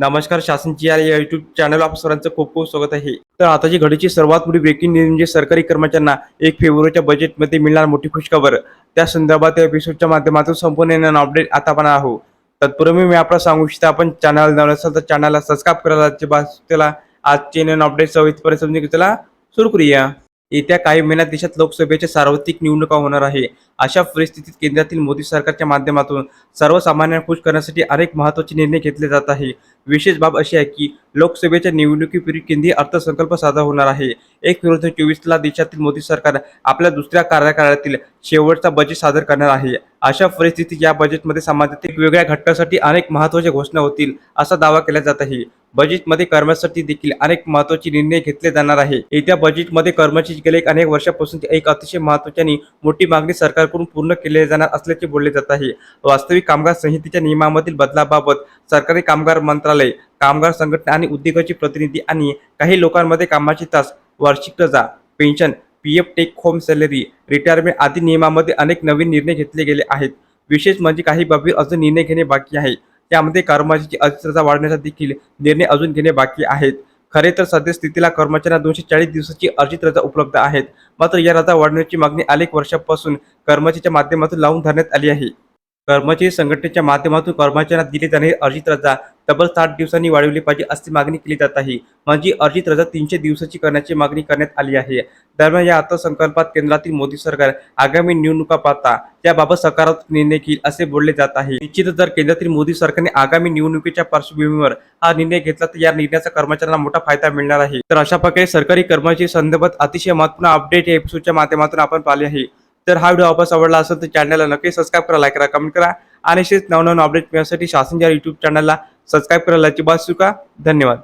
नमस्कार शासनची या YouTube channel आप सरांचं खूप खूप स्वागत आहे. तर आताची घडीची सर्वात मोठी ब्रेकिंग न्यूज म्हणजे सरकारी कर्मचाऱ्यांना एक फेब्रुवारीच्या बजेटमध्ये मिळणार मोठी खुशखबर. त्या संदर्भात या एपिसोडच्या माध्यमातून संपूर्ण अपडेट आता पण आहोत. तत्पूर्वी मी आपल्याला सांगू इच्छितो आपण चॅनल नवीन असाल तर चॅनलला सबस्क्राईब करायला त्याला आजचे नवीन अपडेट सविस्तरपणे समजून घेतला त्याला सुरू करूया. येत्या काही महिन्यात देशात लोकसभेच्या सार्वत्रिक निवडणुका होणार आहे. अशा परिस्थितीत केंद्रातील मोदी सरकारच्या माध्यमातून सर्वसामान्यांना खुश करण्यासाठी अनेक महत्त्वाचे निर्णय घेतले जात आहे. विशेष बाब अशी आहे की लोकसभेच्या निवडणुकीपूर्वी केंद्रीय अर्थसंकल्प सादर होणार आहे. एक फेब्रुवारी चोवीसला देशातील मोदी सरकार आपल्या दुसऱ्या कार्यकाळातील शेवटचा बजेट सादर करणार आहे. अशा परिस्थितीत या बजेटमध्ये समाजातील वेगळ्या घटकासाठी अनेक महत्त्वाच्या घोषणा होतील असा दावा केला जात आहे बजेटमध्ये कर्मचाऱ्यांसाठी देखील अनेक महत्त्वाचे निर्णय घेतले जाणार आहे. येत्या बजेटमध्ये कर्मचारी गेले अनेक वर्षापासून एक अतिशय महत्वाची आणि मोठी मागणी सरकारकडून पूर्ण केली जाणार असल्याचे बोलले जात आहे. वास्तविक कामगार संहितेच्या नियमामधील बदलाबाबत सरकारी कामगार मंत्रालय कामगार संघटना आणि उद्योगाचे प्रतिनिधी आणि काही लोकांमध्ये कामाचे तास वार्षिक रजा pension P F take home salary retirement आदी नियमामध्ये अनेक नवीन निर्णय घेतले गेले आहेत. विशेष म्हणजे काही बाबी अजून निर्णय घेणे बाकी आहे. त्यामध्ये कर्मचाऱ्याची अधिसरता वाढवण्याचा देखील निर्णय अजून घेणे बाकी आहेत. खरे तर सद्यस्थितीला कर्मचाऱ्यांना दोनशे चाळीस दिवसाची अर्जित रजा उपलब्ध आहेत. मात्र या रजा वाढवण्याची मागणी अनेक वर्षापासून कर्मचाऱ्याच्या माध्यमातून लावून धरण्यात आली आहे. कर्मचारी संघटनेच्या माध्यमातून कर्मचाऱ्यांना दिली जाणारी अर्जित रजा तब्बल साठ दिवसांनी वाढवली पाहिजे अशी मागणी केली जात आहे. म्हणजे अर्जित रजा तीनशे दिवसाची करण्याची मागणी करण्यात आली आहे. दरम्यान या अर्थसंकल्पात केंद्रातील मोदी सरकार आगामी निवडणुका पाहता त्याबाबत सकारात्मक निर्णय घेईल असे बोलले जात आहे. निश्चितच जर केंद्रातील मोदी सरकारने आगामी निवडणुकीच्या पार्श्वभूमीवर हा निर्णय घेतला तर या निर्णयाचा कर्मचाऱ्यांना मोठा फायदा मिळणार आहे. तर अशा प्रकारे सरकारी कर्मचारी संदर्भात अतिशय महत्त्वपूर्ण अपडेट या एपिसोडच्या माध्यमातून आपण पाहिले आहे. तर हा व्हिडिओ वापस आवडला असेल तर चॅनलला नक्की सबस्क्राईब करा लाईक करा कमेंट करा. आणि असेच नवनवीन अपडेट मिळण्यासाठी शासन या युट्यूब चॅनलला सबस्क्राईब करायला अजिबात चुका धन्यवाद.